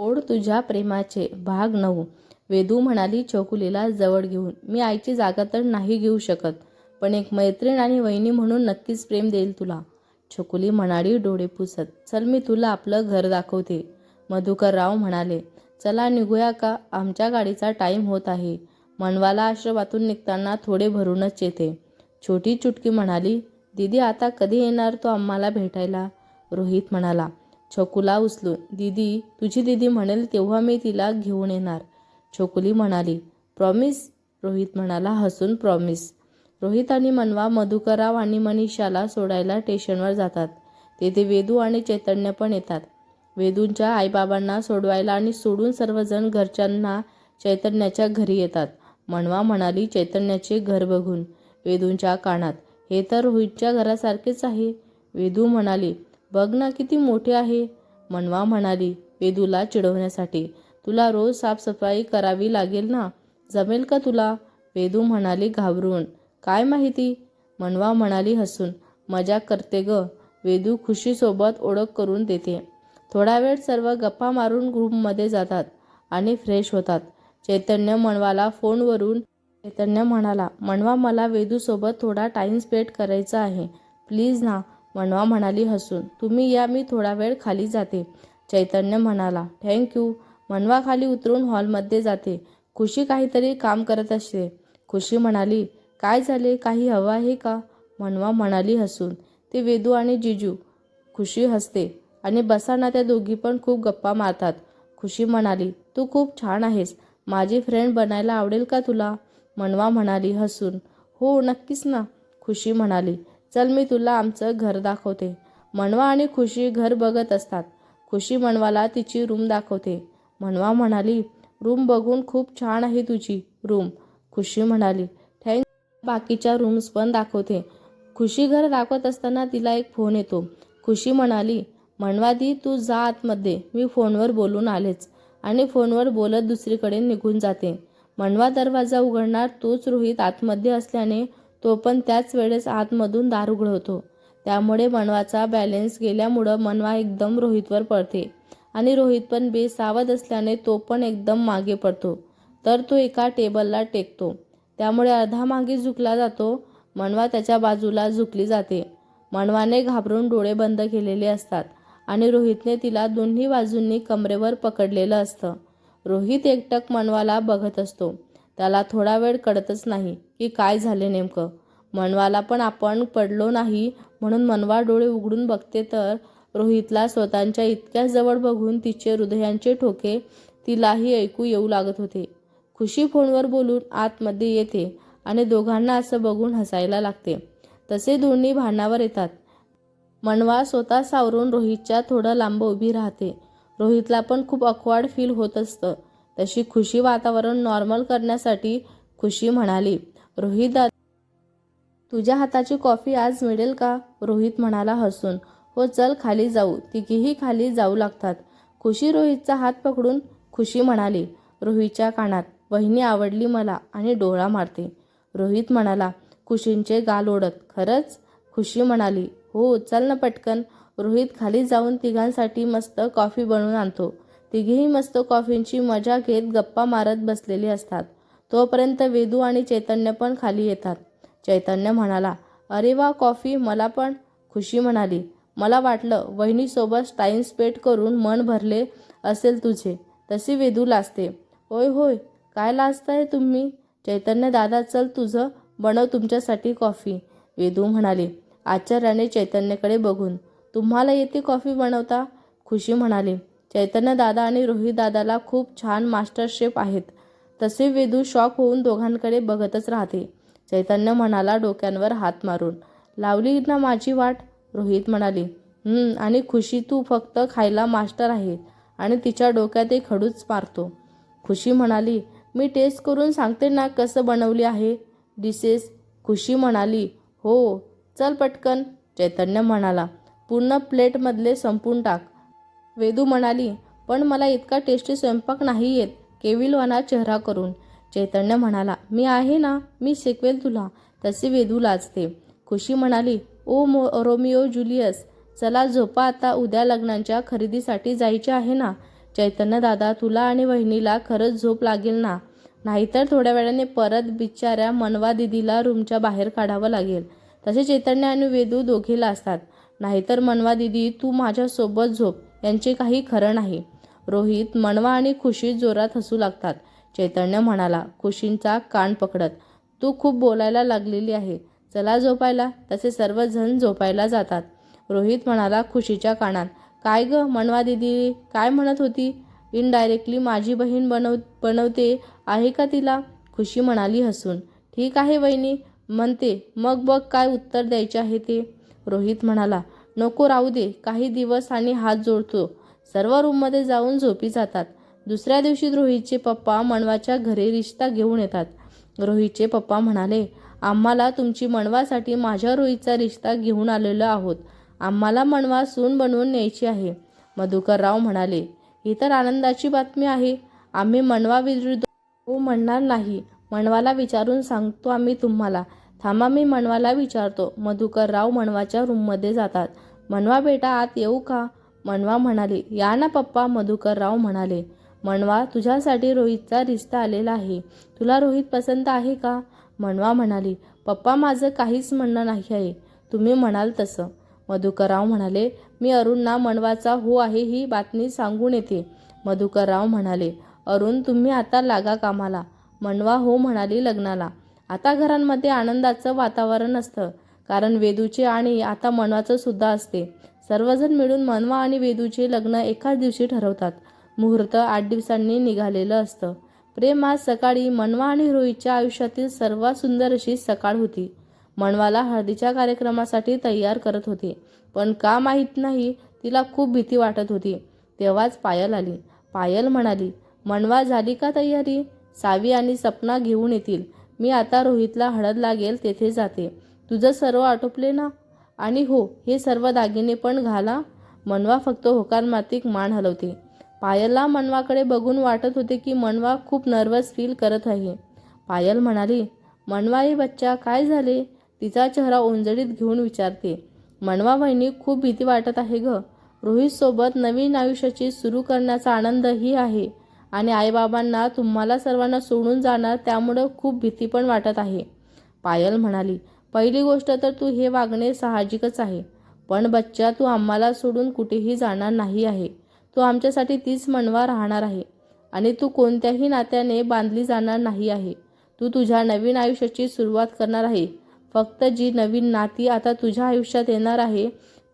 ओढ तुझ्या प्रेमाचे भाग नऊ वेदू म्हणाली चौकुलीला जवळ घेऊन. मी आईची जागा तर नाही घेऊ शकत पण एक मैत्रीण आणि वहिनी म्हणून नक्कीच प्रेम देईल तुला. छकुली म्हणाली डोळे पुसत. चल मी तुला आपलं घर दाखवते. मधुकरराव म्हणाले चला निघूया का? आमच्या गाडीचा टाईम होत आहे. मनवाला आश्रमातून निघताना थोडे भरूनच येते. छोटी चुटकी म्हणाली दीदी आता कधी येणार तो आम्हाला भेटायला? रोहित म्हणाला छकुला उचलून दीदी तुझी दीदी म्हणेल तेव्हा मी तिला घेऊन येणार. छोकुली म्हणाली प्रॉमिस रोहित म्हणाला हसून प्रॉमिस रोहित आणि मनवा मधुकरराव आणि मनीषाला सोडायला स्टेशनवर जातात. तेथे वेदू आणि चैतन्य पण येतात. वेदूंच्या आईबाबांना सोडवायला आणि सोडून सर्वजण घरच्यांना चैतन्याच्या घरी येतात. मनवा म्हणाली चैतन्याचे घर बघून वेदूंच्या कानात. हे तर रोहितच्या घरासारखेच आहे. वेदू म्हणाली बघ ना किती मोठे आहे. मनवा म्हणाली वेदूला चिडवण्यासाठी. तुला रोज साफसफाई करावी लागेल ना? जमेल का तुला? वेदू म्हणाली घाबरून. काय माहिती? मनवा म्हणाली हसून. मजा करते ग. वेदू खुशीसोबत ओळख करून देते. थोडा वेळ सर्व गप्पा मारून रूममध्ये जातात आणि फ्रेश होतात. चैतन्य मनवाला फोनवरून चैतन्य म्हणाला मनवा मला वेदूसोबत थोडा टाईम स्पेंड करायचा आहे. प्लीज ना मनवा म्हणाली हसून तुम्ही या मी थोडा वेळ खाली जाते. चैतन्य म्हणाला थँक्यू मनवा खाली उतरून हॉलमध्ये जाते. खुशी काहीतरी काम करत असते. खुशी म्हणाली काय झाले? काही हवं आहे का? मनवा म्हणाली हसून ते वेदू आणि जिजू. खुशी हसते आणि बसाना त्या दोघी पण खूप गप्पा मारतात. खुशी म्हणाली तू खूप छान आहेस. माझी फ्रेंड बनायला आवडेल का तुला? मनवा म्हणाली हसून हो नक्कीच ना. खुशी म्हणाली चल मी तुला आमचं घर दाखवते. मनवा आणि खुशी घर बघत असतात. खुशी मनवाला तिची रूम दाखवते. मनवा म्हणाली रूम बघून खूप छान आहे तुझी रूम. खुशी म्हणाली थँक बाकीच्या रूम्स पण दाखवते. खुशी घर दाखवत असताना तिला एक फोन येतो. खुशी म्हणाली मनवादी तू जा आतमध्ये. मी फोनवर बोलून आलेच. आणि फोनवर बोलत दुसरीकडे निघून जाते. मनवा दरवाजा उघडणार तोच रोहित आतमध्ये असल्याने तो पण त्याच वेळेस आतमधून दार उघडवतो. त्यामुळे मनवाचा बॅलेन्स गेल्यामुळं मनवा एकदम रोहितवर पडते. आणि रोहित पण बेसावध असल्याने तो पण एकदम मागे पडतो. तर तो एका टेबलला टेकतो. त्यामुळे अर्धा मागे झुकला जातो. मनवा त्याच्या बाजूला झुकली जाते. मनवाने घाबरून डोळे बंद केलेले असतात आणि रोहितने तिला दोन्ही बाजूंनी कमरेवर पकडलेलं असतं. रोहित एकटक मनवाला बघत असतो. त्याला थोडा वेळ कळतच नाही की काय झाले नेमकं. मनवाला पण आपण पडलो नाही म्हणून मनवा डोळे उघडून बघते तर रोहितला स्वतःच्या इतक्या जवळ बघून तिचे हृदयांचे ठोके तिलाही ऐकू येऊ लागत होते. खुशी फोनवर बोलून आतमध्ये येते आणि दोघांना असं बघून हसायला लागते. तसे दोन्ही भांडणावर येतात. मनवा स्वतः सावरून रोहितच्या थोडं लांब उभी राहते. रोहितला पण खूप अकवाड फील होत असतं. तशी खुशी वातावरण नॉर्मल करण्यासाठी खुशी म्हणाली. रोहित दादा तुझ्या हाताची कॉफी आज मिळेल का? रोहित म्हणाला हसून. हो चल खाली जाऊ. तिघीही खाली जाऊ लागतात. खुशी रोहितचा हात पकडून खुशी म्हणाली. रोहितच्या कानात वहिनी आवडली मला आणि डोळा मारते. रोहित म्हणाला खुशींचे गाल ओढत. खरंच? खुशी म्हणाली हो चल ना पटकन. रोहित खाली जाऊन तिघांसाठी मस्त कॉफी बनवून आणतो. तिघेही मस्त कॉफींची मजा घेत गप्पा मारत बसलेले असतात. तोपर्यंत वेदू आणि चैतन्य पण खाली येतात. चैतन्य म्हणाला अरे वा कॉफी मला पण. खुशी म्हणाली मला वाटलं वहिनीसोबत टाईम स्पेंड करून मन भरले असेल तुझे. तशी वेदू लाजते. होय होय काय लाजताय तुम्ही? चैतन्य दादा चल तुझं बनव तुमच्यासाठी कॉफी. वेदू म्हणाली आचार्याने चैतन्यकडे बघून. तुम्हाला येते कॉफी बनवता? खुशी म्हणाली चैतन्य दादा आणि रोहित दादाला खूप छान मास्टरशेफ आहेत. तसे वेदू शॉक होऊन दोघांकडे बघतच राहते. चैतन्य म्हणाला डोक्यांवर हात मारून लावली ना माझी वाट? रोहित म्हणाली आणि खुशी तू फक्त खायला मास्टर आहे आणि तिच्या डोक्यात एक खडूच मारतो. खुशी म्हणाली मी टेस्ट करून सांगते ना कसं बनवली आहे डिशेस खुशी म्हणाली हो चल पटकन. चैतन्य म्हणाला पूर्ण प्लेटमधले संपून टाक. वेदू म्हणाली पण मला इतका टेस्टी स्वयंपाक नाही येत केविलवाना चेहरा करून. चैतन्य म्हणाला मी आहे ना मी शिकवेल तुला. तसे वेदू लाजते. खुशी म्हणाली ओ मो रोमिओ जुलियस चला झोपा आता उद्या लग्नांच्या खरेदीसाठी जायचे आहे ना. चैतन्य दादा तुला आणि वहिनीला खरंच झोप लागेल ना. नाहीतर थोड्या वेळाने परत बिचाऱ्या मनवा दिदीला रूमच्या बाहेर काढावं लागेल. तसे चैतन्य आणि वेदू दोघेला असतात. नाहीतर मनवा दिदी तू माझ्यासोबत झोप. यांचे काही खरं नाही. रोहित मनवा आणि खुशी जोरात हसू लागतात. चैतन्य म्हणाला खुशींचा कान पकडत तू खूप बोलायला लागलेली आहे. चला झोपायला. तसे सर्वजण झोपायला जातात. रोहित म्हणाला खुशीच्या कानात काय ग मनवा दिदी काय म्हणत होती? इनडायरेक्टली माझी बहीण बनव बनवते आहे का तिला? खुशी म्हणाली हसून ठीक आहे वहिनी. म्हणते मग बघ काय उत्तर द्यायचे आहे ते. रोहित म्हणाला नको राहू दे काही दिवस आणि हात जोडतो. सर्व रूममध्ये जाऊन झोपी जातात. दुसऱ्या दिवशी रोहितचे पप्पा मनवाच्या घरी रिश्ता घेऊन येतात. रोहितचे पप्पा म्हणाले आम्हाला तुमची मनवासाठी माझ्या रोहितचा रिश्ता घेऊन आलेलो आहोत. आम्हाला मनवा सून बनवून न्यायची आहे. मधुकरराव म्हणाले ही तर आनंदाची बातमी आहे. आम्ही मनवा विरुद्ध हो म्हणणार नाही. मनवाला विचारून सांगतो आम्ही तुम्हाला. थांबा मी मनवाला विचारतो. मधुकरराव मनवाच्या रूममध्ये जातात. मनवा बेटा आत येऊ का? मनवा म्हणाले या ना पप्पा मधुकरराव म्हणाले. मनवा तुझ्यासाठी रोहितचा रिश्ता आलेला आहे. तुला रोहित पसंत आहे का? मनवा म्हणाली पप्पा माझं काहीच म्हणणं नाही आहे. तुम्ही म्हणाल तसं. मधुकरराव म्हणाले मी अरुणना मनवाचा हो आहे ही बातमी सांगून येते. मधुकरराव म्हणाले अरुण तुम्ही आता लागा कामाला. मनवा हो म्हणाली लग्नाला. आता घरांमध्ये आनंदाचं वातावरण असतं. कारण वेदूचे आणि आता मनवाचं सुद्धा असते. सर्वजण मिळून मनवा आणि वेदूचे लग्न एकाच दिवशी ठरवतात. मुहूर्त आठ दिवसांनी निघालेलं असतं. प्रेम आज सकाळी मनवा आणि रोहितच्या आयुष्यातील सर्वात सुंदर अशी सकाळ होती. मनवाला हळदीच्या कार्यक्रमासाठी तयार करत होते. पण का माहीत नाही तिला खूप भीती वाटत होती. तेव्हाच पायल आली. पायल म्हणाली मनवा झाली का तयारी? सावी आणि सपना घेऊन येतील. मी आता रोहितला हळद लागेल तेथे जाते. तुझं सर्व आटोपले ना? आणि हो हे सर्व दागिने पण घाला. मनवा फक्त होकार मातीक मान हलवते. पायलला मनवाकडे बघून वाटत होते की मनवा खूप नर्वस फील करत आहे. पायल म्हणाली मनवा हे बच्चा काय झाले? तिचा चेहरा उंजळीत घेऊन विचारते. मनवा वहिनी खूप भीती वाटत आहे ग. रोहितसोबत नवीन आयुष्याची सुरू करण्याचा आनंदही आहे. आणि आईबाबांना तुम्हाला सर्वांना सोडून जाणार त्यामुळं खूप भीती पण वाटत आहे. पायल म्हणाली पहिली गोष्ट तर तू हे वागणे साहजिकच आहे. पण बच्चा तू आम्हाला सोडून कुठेही जाणार नाही आहे. तू आमच्यासाठी तीच मनवा राहणार आहे. आणि तू कोणत्याही नात्याने बांधली जाणार नाही आहे. तू तुझ्या नवीन आयुष्याची सुरुवात करणार आहे. फक्त जी नवीन नाती आता तुझ्या आयुष्यात येणार आहे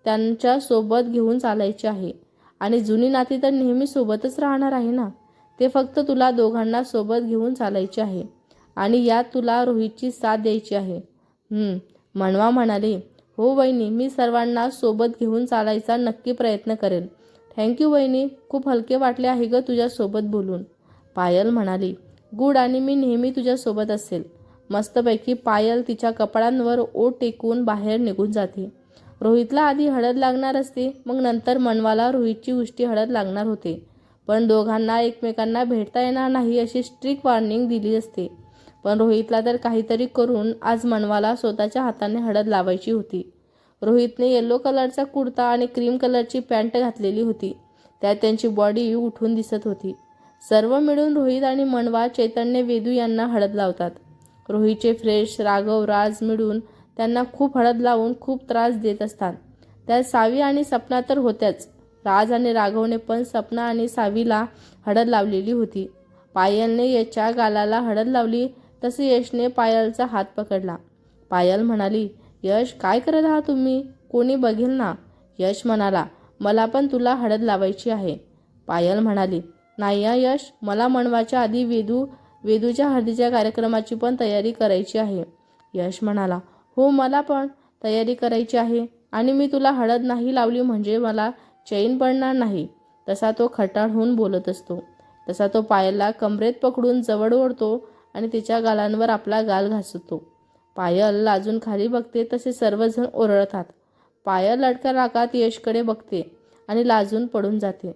त्यांच्यासोबत घेऊन चालायची आहे. आणि जुनी नाती तर नेहमी सोबतच राहणार आहे ना? ते फक्त तुला दोघांना सोबत घेऊन चालायचे आहे. आणि यात तुला रोहितची साथ द्यायची आहे. मनवा म्हणाले. हो वहिनी मी सर्वांना सोबत घेऊन चालायचा नक्की प्रयत्न करेल थँक्यू वहिनी खूप हलके वाटले आहे ग तुझ्यासोबत बोलून. पायल म्हणाली. गुड आणि मी नेहमी तुझ्यासोबत असेल. मस्तपैकी पायल तिच्या कपड्यांवर ओट टेकून बाहेर निघून जाते. रोहितला आधी हळद लागणार असते मग नंतर मनवाला रोहितची उष्टी हळद लागणार होते. पण दोघांना एकमेकांना भेटता येणार नाही अशी स्ट्रिक वॉर्निंग दिली असते. पण रोहितला तर काहीतरी करून आज मनवाला स्वतःच्या हाताने हळद लावायची होती. रोहितने येलो कलरचा कुर्ता आणि क्रीम कलरची पॅन्ट घातलेली होती. त्यात त्यांची बॉडी उठून दिसत होती. सर्व मिळून रोहित आणि मनवा चैतन्य वेदू यांना हळद लावतात. रोहितचे फ्रेश राघव राज मिळून त्यांना खूप हळद लावून खूप त्रास देत असतात. त्यात सावी आणि सपना तर होत्याच. राज आणि राघवने पण सपना आणि सावीला हळद लावलेली होती. पायलने याच्या गालाला हळद लावली तसे यशने पायलचा हात पकडला. पायल म्हणाली यश काय करत आहात तुम्ही? कोणी बघेल ना? यश म्हणाला मला पण तुला हळद लावायची आहे. पायल म्हणाली नाही यश मला मनवाच्या आधी वेदू वेदूच्या हळदीच्या कार्यक्रमाची पण तयारी करायची आहे. यश म्हणाला हो मला पण तयारी करायची आहे आणि मी तुला हळद नाही लावली म्हणजे मला चैन पडणार नाही. तसा तो खटाळ होऊन बोलत असतो. तसा तो पायलला कमरेत पकडून जवळ ओढतो आणि तिच्या गालांवर आपला गाल घासतो. पायल लाजून खाली बघते तसे सर्वजण ओरडतात. पायल लटका राकात यशकडे बघते आणि लाजून पडून जाते.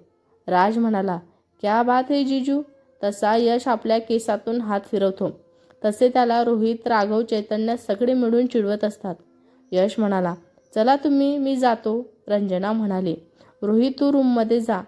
राज म्हणाला क्या बात है जीजू? तसा यश आपल्या केसातून हात फिरवतो. तसे त्याला रोहित राघव चैतन्य सगळे मिळून चिडवत असतात. यश म्हणाला चला तुम्ही मी जातो रंजना म्हणाली. रोहित तू रूममध्ये जा.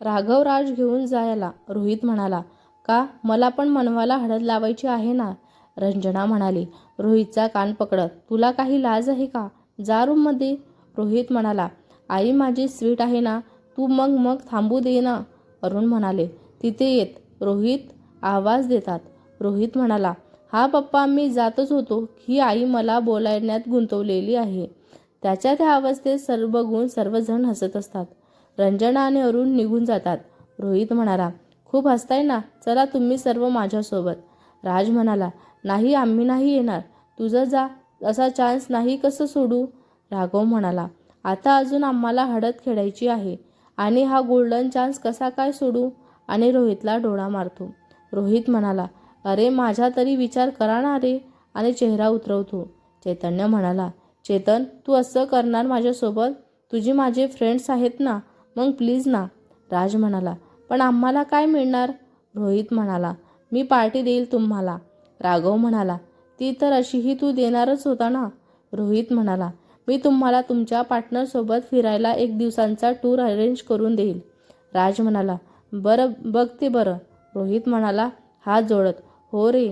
राघव राज घेऊन जायला. रोहित म्हणाला का? मला पण मनवाला हळद लावायची आहे ना? रंजना म्हणाली रोहितचा कान पकडत. तुला काही लाज आहे का? जा रूममध्ये. रोहित म्हणाला आई माझी स्वीट आहे ना? तू मग मग थांबू दे ना. अरुण म्हणाले तिथे येत. रोहित आवाज देतात. रोहित म्हणाला हा पप्पा मी जातच होतो. ही आई मला बोलावण्यात गुंतवलेली आहे. त्याच्या त्या अवस्थेत सर्व बघून सर्वजण हसत असतात. रंजना आणि अरुण निघून जातात. रोहित म्हणाला खूप हसताय ना चला तुम्ही सर्व माझ्यासोबत. राज म्हणाला नाही आम्ही नाही येणार. तुझं जा. असा चान्स नाही कसं सोडू? राघव म्हणाला आता अजून आम्हाला हळद खेळायची आहे. आणि हा गोल्डन चान्स कसा काय सोडू? आणि रोहितला डोळा मारतो. रोहित म्हणाला अरे माझा तरी विचार करा ना रे. आणि चेहरा उतरवतो. चैतन्य म्हणाला चेतन तू असं करणार माझ्यासोबत? तुझी माझे फ्रेंड्स आहेत ना. मग प्लीज ना. राज म्हणाला पण आम्हाला काय मिळणार? रोहित म्हणाला मी पार्टी देईल तुम्हाला. राघव म्हणाला ती तर अशीही तू देणारच होता ना. रोहित म्हणाला मी तुम्हाला तुमच्या पार्टनरसोबत फिरायला एक दिवसांचा टूर अरेंज करून देईल. राज म्हणाला बरं बघते बरं. रोहित म्हणाला हात जोडत. हो रे.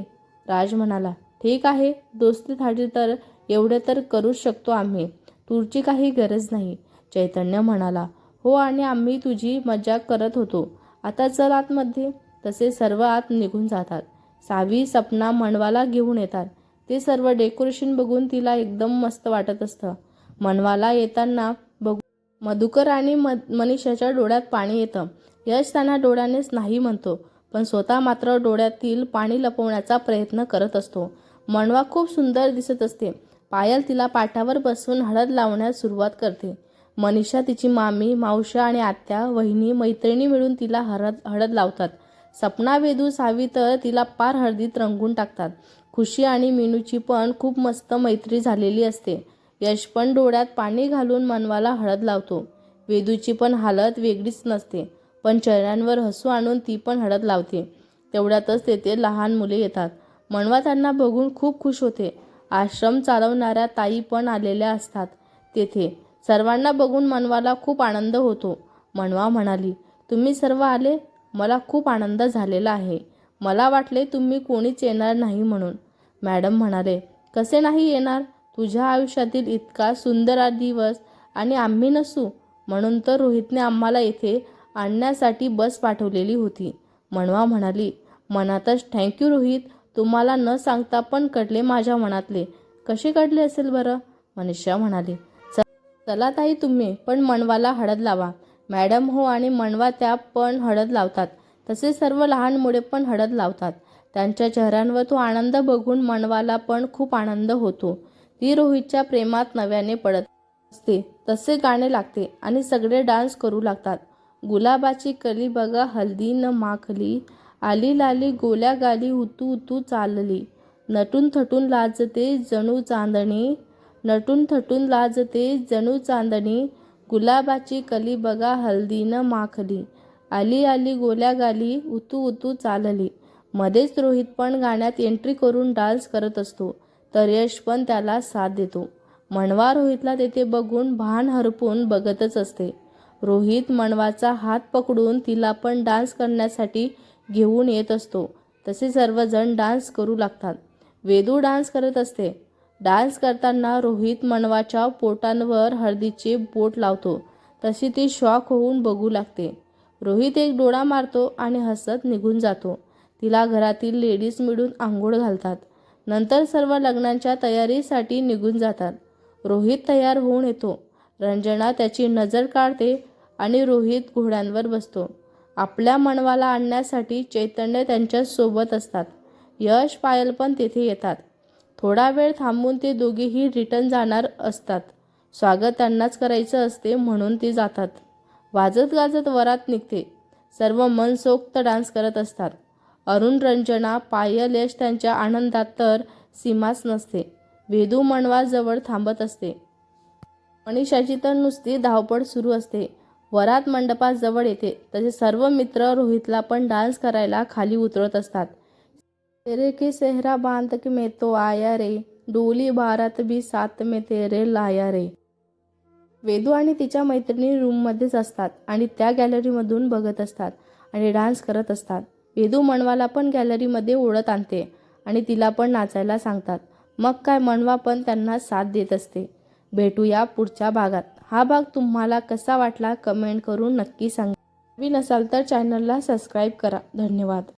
राज म्हणाला ठीक आहे दोस्तीसाठी तर एवढे तर करूच शकतो आम्ही. टूरची काही गरज नाही. चैतन्य म्हणाला हो आणि आम्ही तुझी मजा करत होतो. आता चल आतमध्ये. तसे सर्व आत निघून जातात. सावी सपना मनवाला घेऊन येतात. ते सर्व डेकोरेशन बघून तिला एकदम मस्त वाटत असतं. मनवाला येताना बघू मधुकर आणि म मनीषाच्या डोळ्यात पाणी येतं. यश त्यांना डोळ्यानेच नाही म्हणतो पण स्वतः मात्र डोळ्यातील पाणी लपवण्याचा प्रयत्न करत असतो. मनवा खूप सुंदर दिसत असते. पायल तिला पाठावर बसून हळद लावण्यास सुरुवात करते. मनीषा तिची मामी मावशा आणि आत्या वहिनी मैत्रिणी मिळून तिला हळद हळद लावतात. सपना वेदू सावी तर तिला पार हळदीत रंगून टाकतात. खुशी आणि मिनूची पण खूप मस्त मैत्री झालेली असते. यश पण डोळ्यात पाणी घालून मनवाला हळद लावतो. वेदूची पण हालत वेगळीच नसते पण चेहऱ्यांवर हसू आणून ती पण हळद लावते. तेवढ्यातच तेथे लहान मुले येतात. मनवा त्यांना बघून खूप खुश होते. आश्रम चालवणाऱ्या ताई पण आलेल्या असतात तेथे. सर्वांना बघून मनवाला खूप आनंद होतो. मनवा म्हणाली तुम्ही सर्व आले? मला खूप आनंद झालेला आहे. मला वाटले तुम्ही कोणीच येणार नाही म्हणून. मॅडम म्हणाले कसे नाही येणार? तुझ्या आयुष्यातील इतका सुंदर दिवस आणि आम्ही नसू. म्हणून तर रोहितने आम्हाला येथे आणण्यासाठी बस पाठवलेली होती. मनवा म्हणाली मनातच थँक्यू रोहित. तुम्हाला न सांगता पण कळले माझ्या मनातले. कसे कळले असेल बरं? मनीषा म्हणाली चला ताई तुम्ही पण मनवाला हळद लावा. मॅडम हो आणि मनवा त्या पण हळद लावतात. तसे सर्व लहान मुले पण हळद लावतात. त्यांच्या चेहऱ्यांवर तो आनंद बघून मनवाला पण खूप आनंद होतो. ती रोहितच्या प्रेमात नव्याने पडत असते. तसे गाणे लागते आणि सगळे डान्स करू लागतात. गुलाबाची कली बघा हल्दी न माखली. आली लाली गोल्या गाली उतू उतू चालली. नटून थटून लाजते जणू चांदणी. नटून थटून लाजते जणू चांदणी गुलाबाची कली बघा हल्दीनं माखली. आली आली गोल्या गाली उतू उतू चालली. मध्येच रोहित पण गाण्यात एंट्री करून डान्स करत असतो तर यश पण त्याला साथ देतो. मणवा रोहितला तेथे बघून भान हरपून बघतच असते. रोहित मनवाचा हात पकडून तिला पण डान्स करण्यासाठी घेऊन येत असतो. तसे सर्वजण डान्स करू लागतात. वेदू डान्स करत असते. डान्स करताना रोहित मनवाच्या पोटांवर हळदीचे बोट लावतो. तशी ती शॉक होऊन बघू लागते. रोहित एक डोळा मारतो आणि हसत निघून जातो. तिला घरातील लेडीज मिळून आंघोळ घालतात. नंतर सर्व लग्नांच्या तयारीसाठी निघून जातात. रोहित तयार होऊन येतो. रंजना त्याची नजर काढते आणि रोहित घोड्यांवर बसतो. आपल्या मनवाला आणण्यासाठी चैतन्य त्यांच्यासोबत असतात. यश पायल पण तेथे येतात. थोडा वेळ थांबून ते दोघेही रिटर्न जाणार असतात. स्वागत त्यांनाच करायचं असते म्हणून ते जातात. वाजत गाजत वरात निघते. सर्व मनसोक्त डान्स करत असतात. अरुण रंजना पायल यश त्यांच्या आनंदात तर सीमाच नसते. वेदू मणवाजवळ थांबत असते. मनीषाची तर नुसती धावपळ सुरू असते. वरात मंडपाजवळ येते. तसे सर्व मित्र रोहितला पण डान्स करायला खाली उतरत असतात. तेरे के सेहरा बांध के मैं तो आया रे? डोली बारात भी साथ में तेरे लाया रे. वेदू आणि तिच्या मैत्रिणी रूममध्येच असतात आणि त्या गॅलरीमधून बघत असतात आणि डान्स करत असतात. वेदू मनवाला पण गॅलरीमध्ये ओढत आणते आणि तिला पण नाचायला सांगतात. मग काय मनवा पण त्यांना साथ देत असते. भेटूया पुढच्या भागात. हा भाग तुम्हाला कसा वाटला कमेंट करून नक्की सांगा. नवीन असाल तर चॅनलला सबस्क्राईब करा. धन्यवाद.